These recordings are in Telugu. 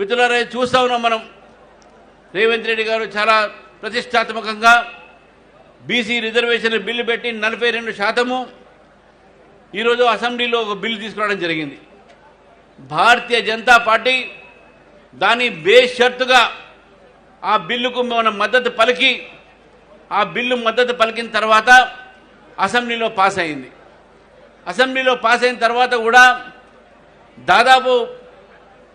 మిత్రులారా చూస్తా ఉన్నాం మనం. రేవంత్ రెడ్డి గారు చాలా ప్రతిష్టాత్మకంగా బీసీ రిజర్వేషన్ బిల్లు పెట్టి నలభై రెండు శాతము ఈరోజు అసెంబ్లీలో ఒక బిల్లు తీసుకురావడం జరిగింది. భారతీయ జనతా పార్టీ దాని బేషరతుగా ఆ బిల్లుకు మన మద్దతు పలికి ఆ బిల్లు మద్దతు పలికిన తర్వాత అసెంబ్లీలో పాస్ అయింది. అసెంబ్లీలో పాస్ అయిన తర్వాత కూడా దాదాపు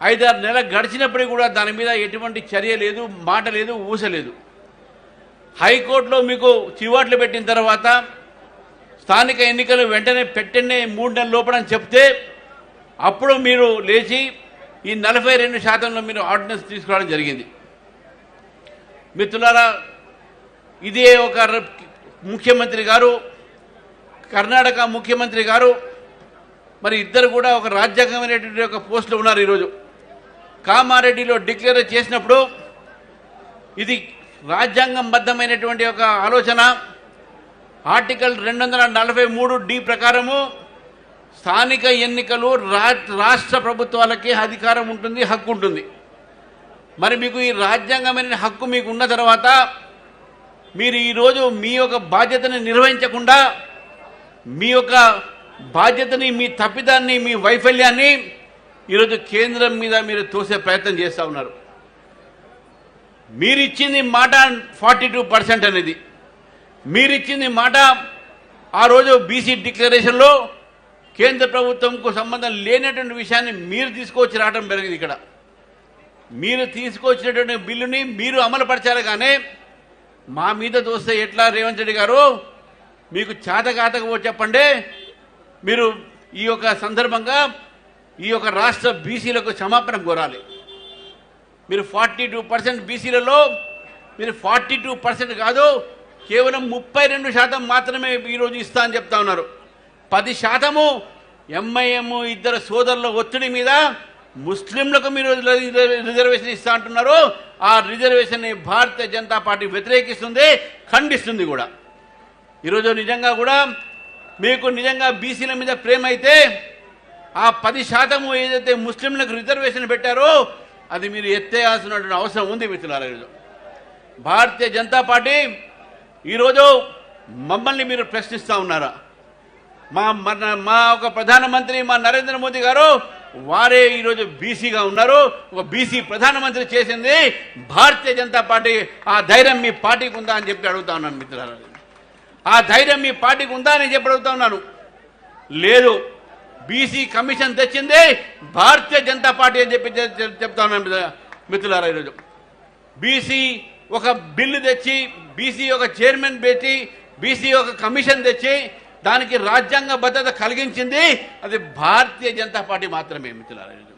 ఐదారు నెలలు గడిచినప్పటికీ కూడా దాని మీద ఎటువంటి చర్య లేదు మాట లేదు ఊస లేదు. హైకోర్టులో మీకు చివాట్లు పెట్టిన తర్వాత స్థానిక ఎన్నికలు వెంటనే పెట్టనే మూడు నెలల లోపల అని చెప్తే అప్పుడు మీరు లేచి ఈ నలభై రెండు శాతంలో మీరు ఆర్డినెన్స్ తీసుకురావడం జరిగింది. మిత్రులారా ఇదే ఒక ముఖ్యమంత్రి గారు కర్ణాటక ముఖ్యమంత్రి గారు మరి ఇద్దరు కూడా ఒక రాజ్యాంగమైనటువంటి ఒక పోస్టులో ఉన్నారు ఈరోజు. కామారెడ్డిలో డిక్లేర్ చేసినప్పుడు ఇది రాజ్యాంగం బద్ధమైనటువంటి ఒక ఆలోచన. ఆర్టికల్ రెండు వందల నలభై మూడు డి ప్రకారము స్థానిక ఎన్నికలు రా రాష్ట్ర ప్రభుత్వాలకి అధికారం ఉంటుంది హక్కు ఉంటుంది. మరి మీకు ఈ రాజ్యాంగమైన హక్కు మీకు ఉన్న తర్వాత మీరు ఈరోజు మీ యొక్క బాధ్యతని నిర్వహించకుండా మీ యొక్క బాధ్యతని మీ తప్పిదాన్ని మీ వైఫల్యాన్ని ఈరోజు కేంద్రం మీద మీరు తోసే ప్రయత్నం చేస్తూ ఉన్నారు. మీరిచ్చింది మాట ఫార్టీ టూ పర్సెంట్ అనేది. మీరిచ్చింది మాట ఆ రోజు బీసీ డిక్లరేషన్లో కేంద్ర ప్రభుత్వంకు సంబంధం లేనటువంటి విషయాన్ని మీరు తీసుకొచ్చి రావడం జరిగింది ఇక్కడ. మీరు తీసుకొచ్చినటువంటి బిల్లుని మీరు అమలుపరచాలి కానీ మా మీద చూస్తే ఎట్లా రేవంత్ రెడ్డి గారు? మీకు చేతకాతకపో చెప్పండి. మీరు ఈ యొక్క సందర్భంగా ఈ యొక్క రాష్ట్ర బీసీలకు క్షమాపణ కోరాలి. మీరు ఫార్టీ టూ పర్సెంట్ బీసీలలో మీరు ఫార్టీ టూ పర్సెంట్ కాదు కేవలం ముప్పై రెండు శాతం మాత్రమే ఈరోజు ఇస్తా అని చెప్తా ఉన్నారు. పది శాతము ఎంఐఎం ఇద్దరు సోదరుల ఒత్తిడి మీద ముస్లింలకు మీరు రిజర్వేషన్ ఇస్తా అంటున్నారు. ఆ రిజర్వేషన్ని భారతీయ జనతా పార్టీ వ్యతిరేకిస్తుంది ఖండిస్తుంది కూడా. ఈరోజు నిజంగా కూడా మీకు నిజంగా బీసీల మీద ప్రేమ అయితే ఆ పది శాతము ఏదైతే ముస్లింలకు రిజర్వేషన్ పెట్టారో అది మీరు ఎత్తేయాల్సినటువంటి అవసరం ఉంది మిత్రులారా ఈరోజు. భారతీయ జనతా పార్టీ ఈరోజు మమ్మల్ని మీరు ప్రశ్నిస్తూ ఉన్నారా? మా మన మా ఒక ప్రధానమంత్రి మా నరేంద్ర మోదీ గారు వారే ఈరోజు బీసీగా ఉన్నారు. ఒక బీసీ ప్రధానమంత్రి చేసింది భారతీయ జనతా పార్టీ ఆ ధైర్యం మీ పార్టీకి ఉందా అని చెప్పి అడుగుతా ఉన్నాను మిత్రులారా. ఆ ధైర్యం మీ పార్టీకి ఉందా అని చెప్పి అడుగుతా ఉన్నాను. లేదు బీసీ కమిషన్ తెచ్చింది భారతీయ జనతా పార్టీ అని చెప్పి చె- చెప్తా ఉన్నాను మిత్రులారా ఈరోజు. బీసీ ఒక బిల్లు తెచ్చి బీసీ ఒక చైర్మన్ పెట్టి బీసీ ఒక కమిషన్ తెచ్చి దానికి రాజ్యాంగ భద్రత కలిగించింది అది భారతీయ జనతా పార్టీ మాత్రమే మిత్రులారా ఈరోజు.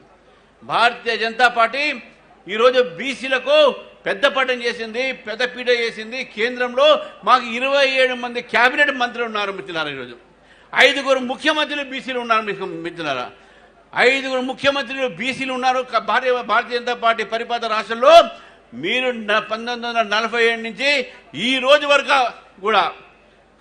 భారతీయ జనతా పార్టీ ఈరోజు బీసీలకు పెద్ద పట్టం చేసింది పెద్ద పీట చేసింది. కేంద్రంలో మాకు ఇరవై ఏడు మంది కేబినెట్ మంత్రులు ఉన్నారు మిత్రులారా ఈరోజు. ఐదుగురు ముఖ్యమంత్రులు బీసీలు ఉన్నారు మీకు మిత్రులారా. ఐదుగురు ముఖ్యమంత్రులు బీసీలు ఉన్నారు. భారతీయ భారతీయ జనతా పార్టీ పరిపాలన రాష్ట్రంలో మీరు పంతొమ్మిది వందల నలభై ఏడు నుంచి ఈ రోజు వరకు కూడా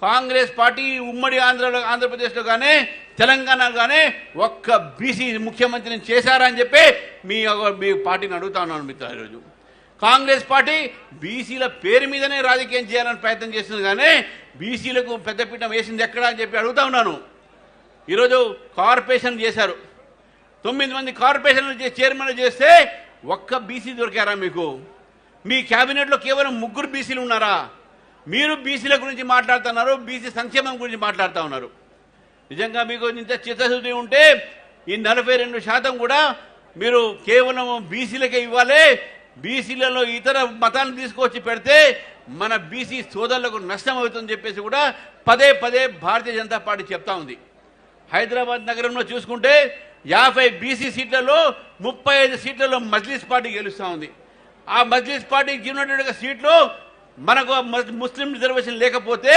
కాంగ్రెస్ పార్టీ ఉమ్మడి ఆంధ్రలో ఆంధ్రప్రదేశ్లో కానీ తెలంగాణ కానీ ఒక్క బీసీ ముఖ్యమంత్రిని చేశారని చెప్పి మీ మీ పార్టీని అడుగుతా ఉన్నాను మిత్రులు ఈరోజు. కాంగ్రెస్ పార్టీ బీసీల పేరు మీదనే రాజకీయం చేయాలని ప్రయత్నం చేస్తుంది కానీ బీసీలకు పెద్దపీఠం వేసింది ఎక్కడా అని చెప్పి అడుగుతా ఉన్నాను. ఈరోజు కార్పొరేషన్ చేశారు. తొమ్మిది మంది కార్పొరేషన్లు చైర్మన్ చైర్మన్లు చేస్తే ఒక్క బీసీ దొరికారా మీకు? మీ క్యాబినెట్లో కేవలం ముగ్గురు బీసీలు ఉన్నారా? మీరు బీసీల గురించి మాట్లాడుతున్నారు బీసీ సంక్షేమం గురించి మాట్లాడుతూ ఉన్నారు. నిజంగా మీకు ఇంత చిత్తశుద్ధి ఉంటే ఈ నలభై రెండు శాతం కూడా మీరు కేవలం బీసీలకే ఇవ్వాలి బీసీలలో ఇతర మతాలను తీసుకొచ్చి పెడితే మన బీసీ సోదరులకు నష్టం అవుతుందని చెప్పేసి కూడా పదే పదే భారతీయ జనతా పార్టీ చెప్తా ఉంది. హైదరాబాద్ నగరంలో చూసుకుంటే యాభై బీసీ సీట్లలో ముప్పై ఐదు సీట్లలో మజ్లిస్ పార్టీ గెలుస్తూ ఉంది. ఆ మజ్లిస్ పార్టీకి ఉన్నటువంటి సీట్లు మనకు ముస్లిం రిజర్వేషన్ లేకపోతే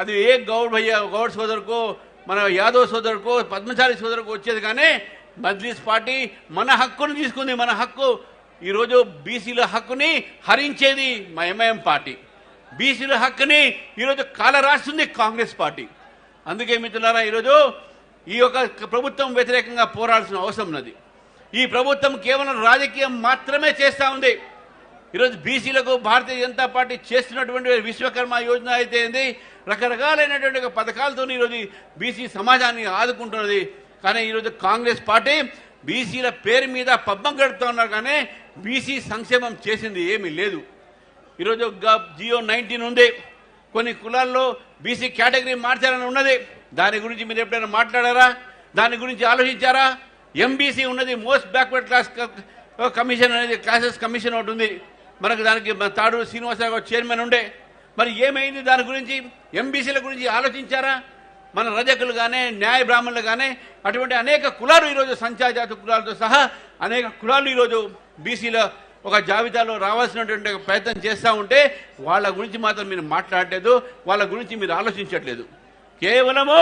అది ఏ గౌడ్ భయ్య గౌడ్ సోదరుకో మన యాదవ్ సోదరుకో పద్మశాలి సోదరుకో వచ్చేది కానీ మజ్లిస్ పార్టీ మన హక్కును తీసుకుంది మన హక్కు ఈరోజు బీసీల హక్కుని హరించేది మా ఎంఐఎం పార్టీ. బీసీల హక్కుని ఈరోజు కాల రాస్తుంది కాంగ్రెస్ పార్టీ. అందుకే మిత్రులారా ఈరోజు ఈ యొక్క ప్రభుత్వం వ్యతిరేకంగా పోరాడాల్సిన అవసరం ఉన్నది. ఈ ప్రభుత్వం కేవలం రాజకీయం మాత్రమే చేస్తూ ఉంది. ఈరోజు బీసీలకు భారతీయ జనతా పార్టీ చేస్తున్నటువంటి విశ్వకర్మ యోజన అయితే ఏంది? రకరకాలైనటువంటి పథకాలతో ఈరోజు బీసీ సమాజాన్ని ఆదుకుంటున్నది. కానీ ఈరోజు కాంగ్రెస్ పార్టీ బీసీల పేరు మీద పబ్బం గడుపుతున్నారు కానీ బీసీ సంక్షేమం చేసింది ఏమీ లేదు. ఈరోజు జియో నైన్టీన్ ఉంది. కొన్ని కులాల్లో బీసీ కేటగిరీ మార్చాలని ఉన్నది. దాని గురించి మీరు ఎప్పుడైనా మాట్లాడారా? దాని గురించి ఆలోచించారా? ఎంబీసీ ఉన్నది మోస్ట్ బ్యాక్వర్డ్ క్లాస్ కమిషన్ అనేది క్లాసెస్ కమిషన్ ఒకటి ఉంది. మనకు దానికి తాడు శ్రీనివాసరావు చైర్మన్ ఉండే. మరి ఏమైంది దాని గురించి? ఎంబీసీల గురించి ఆలోచించారా? మన రజకులు కానీ న్యాయ బ్రాహ్మణులు కానీ అటువంటి అనేక కులాలు ఈరోజు సంచాజాతి కులాలతో సహా అనేక కులాలు ఈరోజు బీసీల ఒక జాబితాలో రావాల్సినటువంటి ప్రయత్నం చేస్తూ ఉంటే వాళ్ళ గురించి మాత్రం మీరు మాట్లాడలేదు వాళ్ళ గురించి మీరు ఆలోచించట్లేదు. కేవలము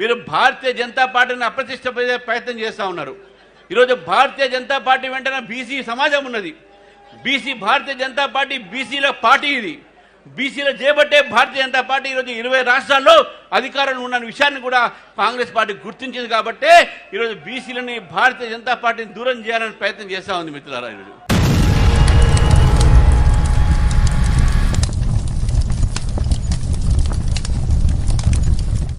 మీరు భారతీయ జనతా పార్టీని అప్రతిష్ట ప్రయత్నం చేస్తూ ఉన్నారు. ఈరోజు భారతీయ జనతా పార్టీ వెంటనే బీసీ సమాజం ఉన్నది. బీసీ భారతీయ జనతా పార్టీ బీసీల పార్టీ ఇది. బీసీల చేపట్టే భారతీయ జనతా పార్టీ ఈరోజు ఇరవై రాష్ట్రాల్లో అధికారంలో ఉన్న విషయాన్ని కూడా కాంగ్రెస్ పార్టీ గుర్తించింది కాబట్టే ఈరోజు బీసీలని భారతీయ జనతా పార్టీని దూరం చేయాలని ప్రయత్నం చేస్తూ ఉంది మిత్రులారా ఈరోజు.